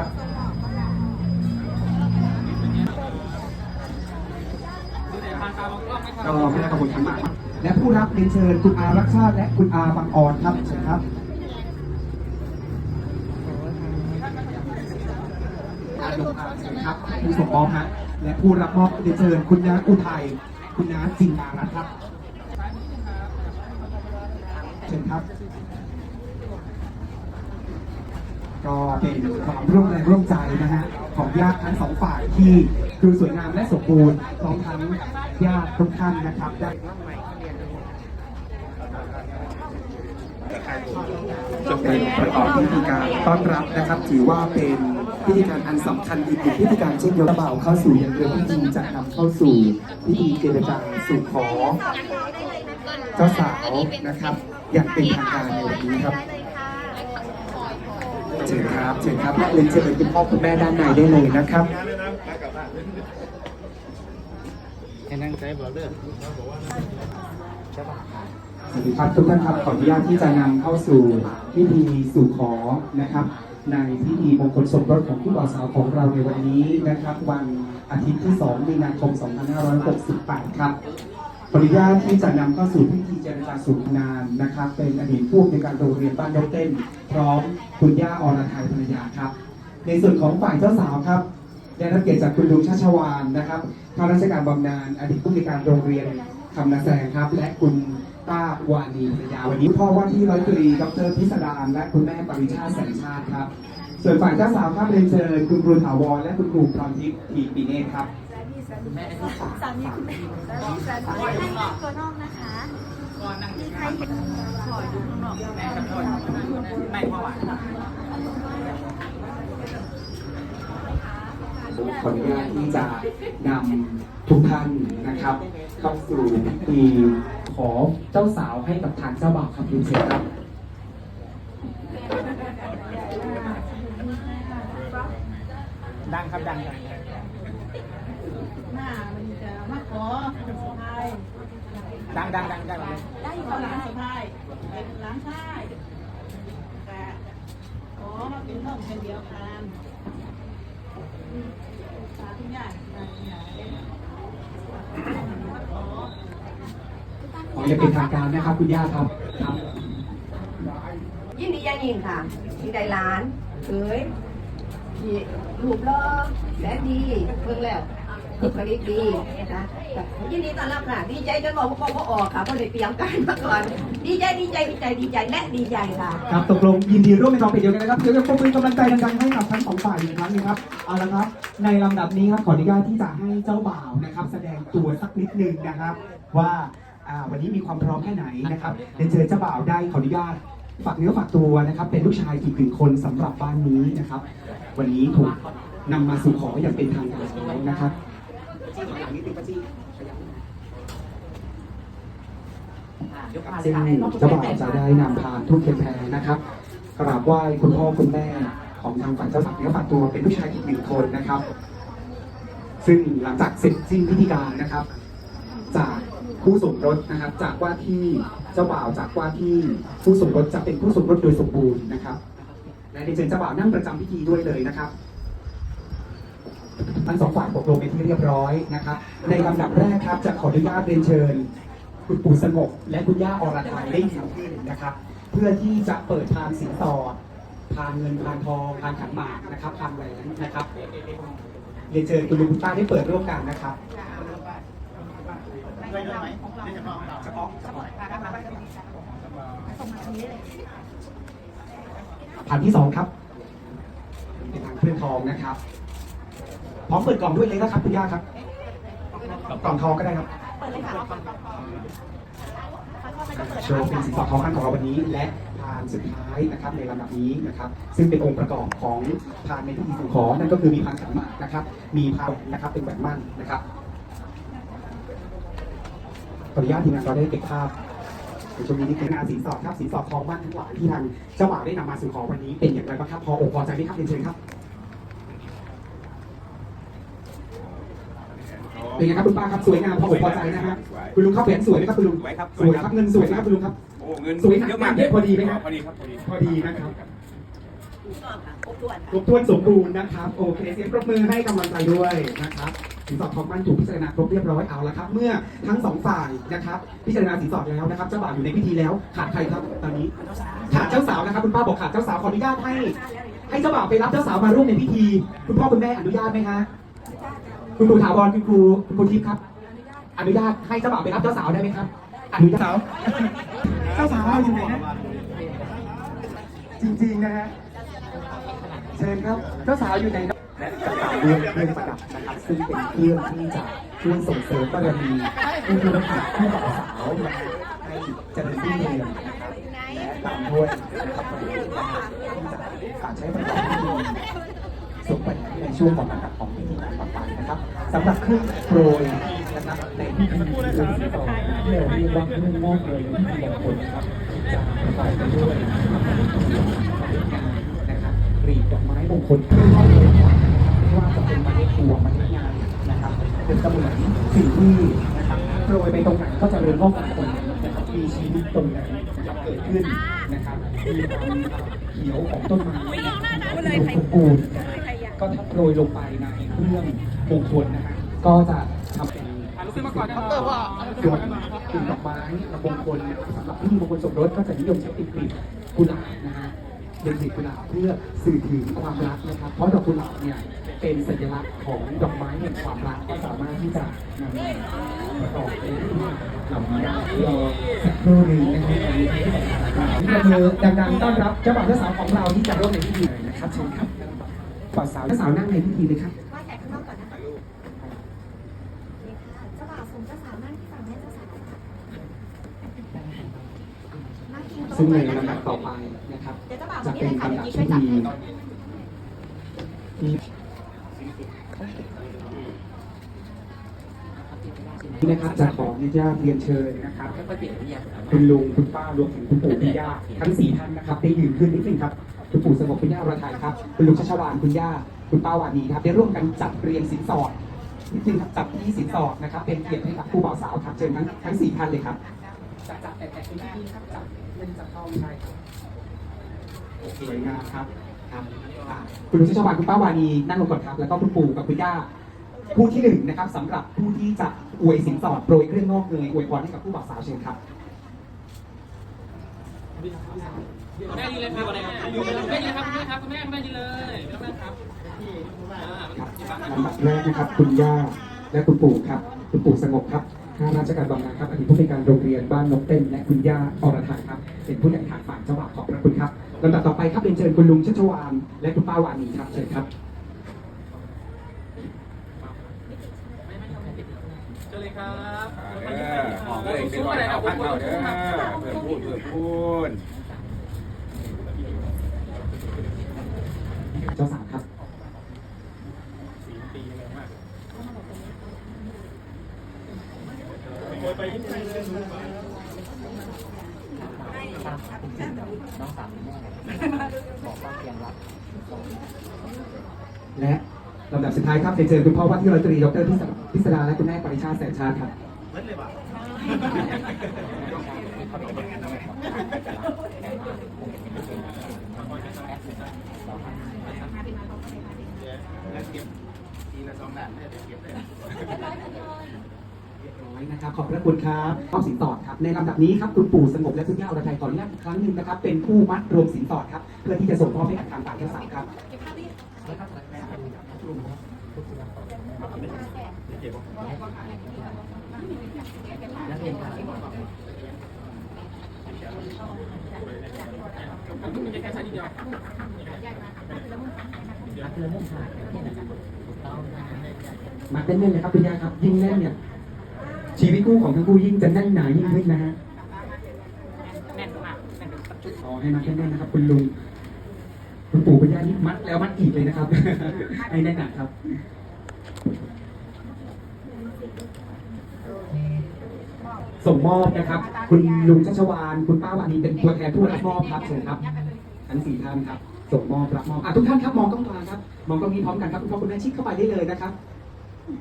ครับก็คณะกรรมาและผู้รับเรียนเชิญคุณอารักชาติและคุณอาบังออนครับเชิญครับอาลงอาครับผู้ส่งมอบฮะและผู้รับมอบเรียนเชิญคุณน้าอุทัยคุณน้าจินดารัตน์ครับเชิญครับ ก็เป็นความร่วมแรงร่วมใจนะฮะของญาติทั้งสองฝ่ายที่ดูสวยงามและสมบูรณ์พร้อมทั้งญาติทุกท่านนะครับได้จะเป็นประกอบพิธีการต้อนรับนะครับ ถือว่าเป็นพิธีการอันสำคัญอีกหนึ่งพิธีการเช่นเดียวกับบ่าเข้าสู่ย่างเรือพิธีจะนำเข้าสู่พิธีเจรจาสู่ขอเจ้าสาวนะครับ อย่างเป็นทางการในวันนี้ครับ เชิญครับเชิญครับและเรียนเชิญคุณพ่อคุณแม่ด้านในได้เลยนะครับให้นั่งใช้บอลเลอร์สวัสดีครับทุกท่านครับขออนุญาตที่จะนำเข้าสู่พิธีสู่ขอนะครับ ในพิธีมงคลสมรสของผู้บ่าวสาวของเราในวันนี้นะครับ วันอาทิตย์ที่ 2 มีนาคม 2568 ครับ ขออนุญาตที่จะนำเข้าสู่พิธีเจรจาสู่งานนะครับ เป็นอดีตผู้ในวยการโรงเรียนบ้านยกเต้น พร้อมคุณย่าอรไทยภรรยาครับ ในส่วนของฝ่ายเจ้าสาวครับ ได้รับเกียรติจากคุณลุงชัชวานนะครับข้าราชการบำนาญอดีตผู้ในวยการโรงเรียนคำนาแสงครับ และคุณป้าวานีภรรยาวันนี้พ่อว่าที่ร้อยตรีดรพิสดารและคุณแม่ปริชาติแสงชาติครับ ส่วนฝ่ายเจ้าสาวครับเรียนเชิญคุณครูถาวรและคุณครูพรทิพย์ทีปีเนตรครับ สามีคุณแม่สามีให้ตัวนอกนะคะมีใครเห็นขอดูข้างนอกแม่กับพ่อไม่พ่อหวาขออนุญาตที่จะนำทุกท่านนะครับ เข้าสู่พิธีขอเจ้าสาวให้กับทางเจ้าบ่าวครับเรียนเชิญครับ ดังครับดังดัง หน้ามันจะมาขอสะพาย ดังดังดังดังเลย ได้อยู่ขอหแล้านวสะพายเป็นหลานชายแต่ขอมาเป็นน้องเช่นเดียวกันสาธุญาตินายใหญ่ขอขออย่าเป็นทางการนะครับคุณย่าครับครับ ยินดีย่างยิ่งค่ะที่ได้หลานเอ๋ยที่รูปหล่อแสนดีเพิ่งแล้ว บุคลิกดีนะยินดีต้อนรับค่ะ ดีใจจนบอกว่าพ่อออกค่ะเพราะได้เตรียมการมาก่อน ดีใจดีใจดีใจดีใจและดีใจค่ะครับตกลงยินดีร่วมเป็นกองเป็นเดียวกันนะครับเดี๋ยวจะปรบมือกำลังใจดังๆให้กับทั้งสองฝ่ายอีกครั้งหนึงครับเอาละครับ ในลำดับนี้ครับขออนุญาตที่จะให้เจ้าบ่าวนะครับ แสดงตัวสักนิดนึงนะครับ ว่าอ่าวันนี้มีความพร้อมแค่ไหนนะครับเรียนเชิญเจ้าบ่าวได้ขออนุญาตฝากเนื้อฝากตัวนะครับ เป็นลูกชายอีกหนึ่งคนสำหรับบ้านนี้นะครับ วันนี้ถูกนำมาสู่ขออย่างเป็นทางการแล้วนะครับ ซึ่งเจ้าบ่าวจะได้นำพานทูตเทียนแพรนะครับกราบไหว้คุณพ่อคุณแม่ของทางฝ่ายเจ้าสาวและฝ่าตัวเป็นลูกชายอีกหนึ่งคนนะครับ ซึ่งหลังจากเสร็จสิ้นพิธีการนะครับ จากผู้สมรสนะครับ จากว่าที่เจ้าบ่าวจากว่าที่ผู้สมรสจะเป็นผู้สมรสโดยสมบูรณ์นะครับ และในเชิญเจ้าบ่าวนั่งประจำพิธีด้วยเลยนะครับ ทั้งสองฝ่ายตกลงเป็นที่เรียบร้อยนะครับ ในลำดับแรกครับจะขออนุญาตเรียนเชิญ คุณปู่สงบและคุณย่าอรไทยได้ยืนขึ้นนะครับ เพื่อที่จะเปิดทางสินสอทางเงินทางทองทางขันหมากนะครับทางแหวนนะครับเรียนเชิญคุณลุงคุณป้าได้เปิดร่วมกันนะครับเฉพาะผ่านที่สองครับเป็นทางเครื่องทองนะครับ พร้อมเปิดกล่องด้วยเลยนะครับคุณย่าครับ กล่องทองก็ได้ครับเปิดเลยค่ะโชว์เป็นสินสอดทองคำของเราวันนี้ และพานสุดท้ายนะครับในลำดับนี้นะครับ ซึ่งเป็นองค์ประกอบของพานในพิธีสู่ขอนั่นก็คือมีพานขันหมากนะครับ มีพานนะครับเป็นแหวนมั่นนะครับขออนุญาตทีมงานเราได้เก็บภาพในช่วงนี้นี่คืองานสินสอดครับสินสอดทองมั่นทั้งหลายที่ทางเจ้าบ่าวได้นำมาสู่ขอวันนี้เป็นอย่างไรบ้างครับพออกพอใจไหมครับเรียนเชิญครับ เป็นไงครับคุณป้าครับสวยงามพออกพอใจนะฮะคุณลุงครับแหวนสวยไหมครับคุณลุงสวยครับสวยครับเงินสวยไหมครับคุณลุงครับโอ้เงินสวยหนักเยอะมากเยอะพอดีไหมครับพอดีครับพอดีพอดีนะครับถูกต้องค่ะครบถ้วนครบถ้วนสมบูรณ์นะครับโอเคเสียงปรบมือให้กำลังใจด้วยนะครับสินสอดทองมั่นถูกพิจารณาครบเรียบร้อยเอาละครับ เมื่อทั้งสองฝ่ายนะครับ พิจารณาสินสอดแล้วนะครับเจ้าบ่าวอยู่ในพิธีแล้วขาดใครครับตอนนี้ขาดเจ้าสาวนะครับคุณป้าบอกขาดเจ้าสาวขออนุญาตให้ให้เจ้าบ่าวไปรับเจ้าสาวมาร่วมในพิธี คุณพ่อคุณแม่อนุญาตไหมฮะ คุณครูถาวรคุณครูคุณครูทิพย์ครับ อนุญาตให้เจ้าบ่าวไปรับเจ้าสาวได้ไหมครับอนุญาตเจ้าสาวอยู่ไหนนะจริงๆนะฮะเชิญครับเจ้าสาวอยู่ไหนและกระเป๋าเรื่องเครื่องประดับนะครับซึ่งเป็นเครื่องที่จะช่วยส่งเสริมบารมีให้คุณภาพผู้บ่าวสาวให้เจริญรุ่งเรืองนะครับและตามด้วยนะครับที่จะการใช้ประกอบพิธี ส่งไปในช่วงของลำดับของพิธีการต่อไปนะครับสำหรับเครื่องโปรยนะครับในพิธีเรื่องที่ต่อที่เราเรียกว่าเครื่องมอบเลยในพิธีมงคลนะครับจะประกอบไปด้วยนะครับกรีบดอกไม้มงคลเครื่เลยนะครับไม่ว่าจะเป็นเมล็ตัวเมล็งานนะครับเป็นเสมือนสิ่งที่นะครับโปรยไปตรงไหนก็จะเริญงอกงามตรงนั้นะครับมีชีวิตตรงนั้นนะเกิดขึ้นนะครับมีความเขียวของต้นไม้อุดมสมบูรณ์ ก็ถ้าโปรยลงไปในเครื่องมงคลนะฮะก็จะทำเป็นสิ่งที่ส่วนกลิ่นดอกไม้และมงคลสำหรับพิธีมงคลสมรสก็จะนิยมใช้เป็นกลิ่นกุหลาบนะฮะเป็นกลิ่นกุหลาบเพื่อสื่อถึงความรักนะครับ เพราะดอกกุหลาบเนี่ยเป็นสัญลักษณ์ของดอกไม้แห่งความรักก็สามารถที่จะนำมาประกอบเป็นพิธีเหล่านี้ได้รอสักครู่หนึ่งนะครับที่ประมือดังๆต้อนรับเจ้าบ่าวเจ้าสาวของเราที่จะร่วมในพิธีเลยนะครับเชิญครับ บ่าวสาวเจ้าสาวนั่งในพิธีเลยครับว่าแต่ข้างนอกก่อนนะคะนี่ค่ะเจ้าบ่าวส่งเจ้าสาวนั่งที่ฝั่งแม่เจ้าสาวค่ะนั่งกินโต๊ะซึ่งในเลยนะลำดัคะบต่อไปนะครับ เดี๋ยวเจ้าบ่าวจะคนนี้เป็เลนยค่ะลำเดี๋ดัยวบนี้ช่วยพิจับธีให้ก่อนที่นี่นะครับจะขออนุญาตเรียนเชิญนะครับคุณลุงคุณป้ารวมถึงคุณปู่คุณย่าทั้งสี่ท่านนะครับได้ยืนขึ้นนิดนึงครับ คุณปู่สงบคุณย่าอรทัยครับ คุณลุงชัชวานคุณย่า คุณป้าวานีครับ ได้ร่วมกันจัดเรียงสินสอดนิดนึงครับจัดที่สินสอดนะครับ เป็นเกียรติให้กับผู้บ่าวสาวครับเชิญทั้งทั้งสี่ท่านเลยครับ จัดจัดแต่แต่คุณย่านี่ครับจัดไม่ได้จัดเข้าไม่ใช่ครับสวยงามครับครับคุณลุงชัชวานคุณป้าวานีนั่งลงก่อนครับ แล้วก็คุณปู่กับคุณย่าผู้ที่หนึ่งนะครับสำหรับผู้ที่จะอวยสินสอดโปรยเครื่องนอกเนยอวยพรให้กับผู้บ่าวสาวเชิญครับ ได้ดีเลยครับได้เลยครับได้เลยครับคุณแม่ครับคุณแม่คุณแม่ดีเลยไม่ต้องแม่ครับครับลำดับแรกนะครับ คุณย่าและคุณปู่ครับ คุณปู่สงบครับข้าราชการบำนาญครับอดีตผู้ในวยการโรงเรียนบ้านนกเต้นและคุณย่าอรทัยครับ เป็นผู้ใหญ่ทางฝ่ายเจ้าบ่าวขอบพระคุณครับลำดับต่อไปครับเรียนเชิญคุณลุงชัชวานและคุณป้าวานีครับเชิญครับเจอเลยครับเออออกเลยเป็นร้อยเอาพันเอาเด้อเพื่อนพูดเพื่อนพูด เจ้าสาวครับและลำดับสุดท้ายครับเรียนคุณพ่อว่าที่ร้อยตรีดรพิสพิสดาและคุณแม่ปริชาแสนชาติครับ ร้อยนะครับขอบพระคุณครับเข้าสินสอดครับในลำดับนี้ครับคุณปู่สงบและคุณย่าอรทัยขออนุญาตอีกครั้งหนึ่งนะครับ เป็นผู้มัดรวมสินสอดครับเพื่อที่จะส่งมอบให้กับทางฝ่ายเจ้าสาวครับ มาเต้นๆเลยครับคุณย่าครับ ยิ่งแน่นเนี่ย ชีวิตคู่ของทั้งคู่ยิ่งจะแน่นหนายิ่งขึ้นนะฮะแน่นมากแน่นขอให้มัดแน่นๆนะครับ คุณลุงคุณปู่คุณย่านี่มัดแล้วมัดอีกเลยนะครับให้แน่นหนาครับ ส่งมอบนะครับ คุณลุงชัชวาน คุณป้าวานีเป็นตัวแทนผู้รับมอบครับเชิญครับทั้งสี่ท่านครับ ส่งมอบรับมอบอะทุกท่านครับมองต้องกลางครับ มองตรงนี้พร้อมกันครับคุณพ่อคุณแม่ชิดเข้าไปได้เลยนะครับ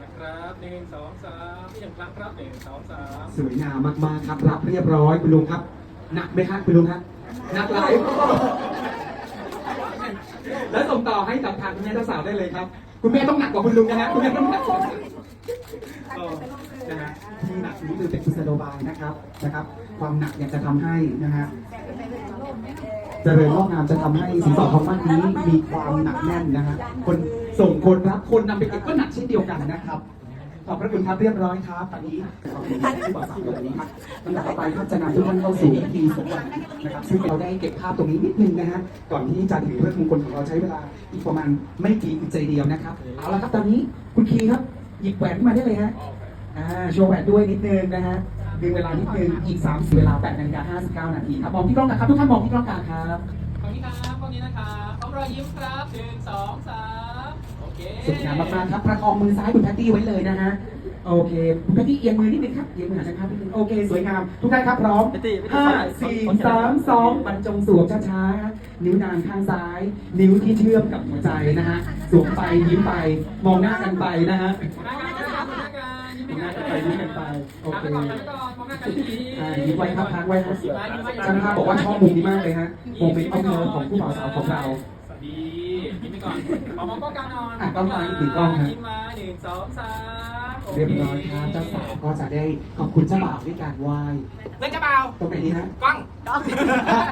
นะครับหนึ่งสองสามที่ยังครั้งครับหนึ่งสองสามสวยงามมากๆครับ รับเรียบร้อยคุณลุงครับ หนักไหมครับคุณลุงครับหนักหลายแล้วส่งต่อให้กับทางคุณแม่เจ้าสาวได้เลยครับ คุณแม่ต้องหนักกว่าคุณลุงนะฮะคุณแม่ต้องหนักกว่า นะฮะที่หนักนี่คือเป็นกุศโลบายนะครับนะครับ ความหนักอยากจะทำให้นะฮะเจริญงอกงามจะทำให้สินสอดทองมั่นนี้มีความหนักแน่นนะฮะคนส่งคนรับคนนำไปเก็บก็หนักเช่นเดียวกันนะครับขอบพระคุณครับเรียบร้อยครับตอนนี้ขอบคุณที่บอกสักวันนี้ครับลำดับต่อไปครับจะนำทุกท่านเข้าสู่พิธีสงฆ์นะครับซึ่งเราได้เก็บภาพตรงนี้นิดนึงนะฮะก่อนที่จะถือเรื่องมงคลของเราใช้เวลาอีกประมาณไม่กี่ใจเดียวนะครับเอาละครับตอนนี้คุณคีครับ หยิบแหวนขึ้นมาได้เลยฮะอ่าโชว์แหวนด้วยนิดนึงนะฮะดึงเวลานิดนึงอีก3เวลา8นาฬิกา59 นาทีครับมองที่กล้องนะครับทุกท่านมองที่กล้องกลางครับตรงนี้ครับตรงนี้นะครับพร้อมรอยยิ้มครับหนึ่งสองสามโอเคสวยงามมากๆครับประคองมือซ้ายคุณแพตตี้ไว้เลยนะฮะโอเคคุณแพตตี้เอียงมือนิดนึงครับเอียงมือหาทางข้างนิดนึงโอเค สวยงาม ทุกท่านครับพร้อมห้าสี่สามสองบรรจงสวมช้าๆ นิ้วนางข้างซ้าย นิ้วที่เชื่อมกับหัวใจนะฮะสวมไปยิ้มไปมองหน้ากันไปนะฮะมองหน้ากันมองหน้ากันยิ้มมองหน้ากักันนไปยิ้มกันไปโอถามเคไปก่อนถามไปก่อนมองหน้ากันดีอ่ายิ้มไว้ครับค้างไว้ฮะช่างภาพบอกว่าชอบมุมนี้มากเลยฮะโมเมนต์ออฟเลิฟของผู้บ่าวสาวของเราสวัสดียิ้มไปก่อนมองมองกล้องกลางนอนอะกล้องกลางอีกหนึ่งกล้องฮะยิ้มมาหนึ่งสองสามโค เรียบร้อยครับเจ้าสาวก็จะได้ขอบคุณเจ้าบ่าวด้วยการไหว้เล่นกระเป๋าตรงไหนดีฮะกล้อง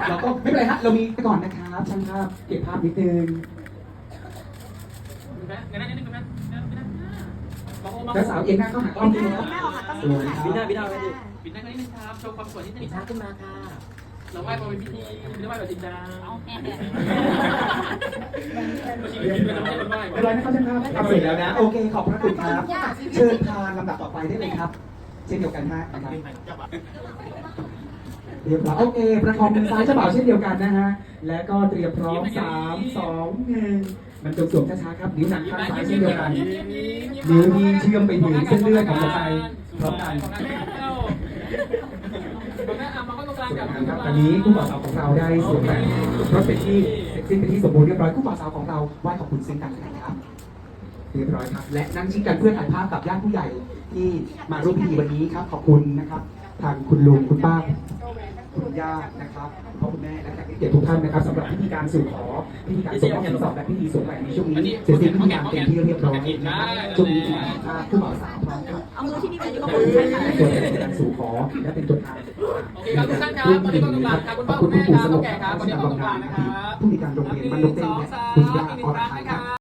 เราก็ไม่เป็นไรฮะเรามีไปก่อนนะครับช่างภาพเก็บภาพนิดนึงเงินนั่นนิดนึงนะเงินนั่นมองโอ้มองเจ้าสาวเอียงหน้าเข้าหากล้องนิดนึงครับแม่ออกค่ะต้องสวยครับบินหน้าบินหน้าไปดิบินหน้านิดนึงครับโชว์ความสวยนิดนึงช้าขึ้นมาค่ะ เราไหว้พอเป็นพิธีไม่ได้ไหว้แบบจริงจังเอาแม่เรียบร้อยเรียบร้อยนะครับช่างภาพทำเสร็จแล้วนะ โอเค ขอบพระคุณครับ เชิญทานลำดับต่อไปได้เลยครับ เช่นเดียวกันฮะนะเรียบร้อยโอเค ประคองมือซ้ายเจ้าบ่าวเช่นเดียวกันนะฮะ และก็เตรียมพร้อมสามสองหนึ่งมันจงสวมช้าๆครับ นิ้วหนักข้างซ้ายเช่นเดียวกัน นิ้วที่เชื่อมไปถึงเส้นเลือดของหัวใจพร้อมกัน ตรงหน้าอะมองก็ตรงกลาง ส วยงามครับตอนนี้คู่บ่าวสาวของเราได้สวมแหวนรถเป็นที่เซ็กซี่เป็นที่สมบูรณ์เรียบร้อยคู่บ่าวสาวของเราไหว้ขอบคุณซึ่งกันและกันครับเรียบร้อยครับและนั่งชิดกันเพื่อถ่ายภาพกับญาติผู้ใหญ่ที่มาร่วมพิธีวันนี้ครับขอบคุณนะครับ ทางคุณลุงคุณป้า คุณย่านะครับพ่อคุณแม่และแขกผู้เกียรติทุกท่านนะครับสำหรับพิธีการสู่ขอพิธีการส่งมอบสินสอดและพิธีสวมแหวนในช่วงนี้เสร็จสิ้นพิธีการเป็นที่เรียบร้อยนะครับช่วงนี้ถึงภาพผู้บ่าวสาวพร้อมกับเอามือที่นี่ไปอยู่กับตัวมือแทใช่นค่ะในการสู่ขอและเป็นตัวแทนโอเคครับทุกท่านครับตอนนี้ก็ตรงกลางครับคุณพ่อคุณแม่ครับแก่ครับตอนนี้ก็ตรงกลางนะครับผู้มีการโรงเรียนบ้านนกเต้นและคุณย่าอรไทยครับ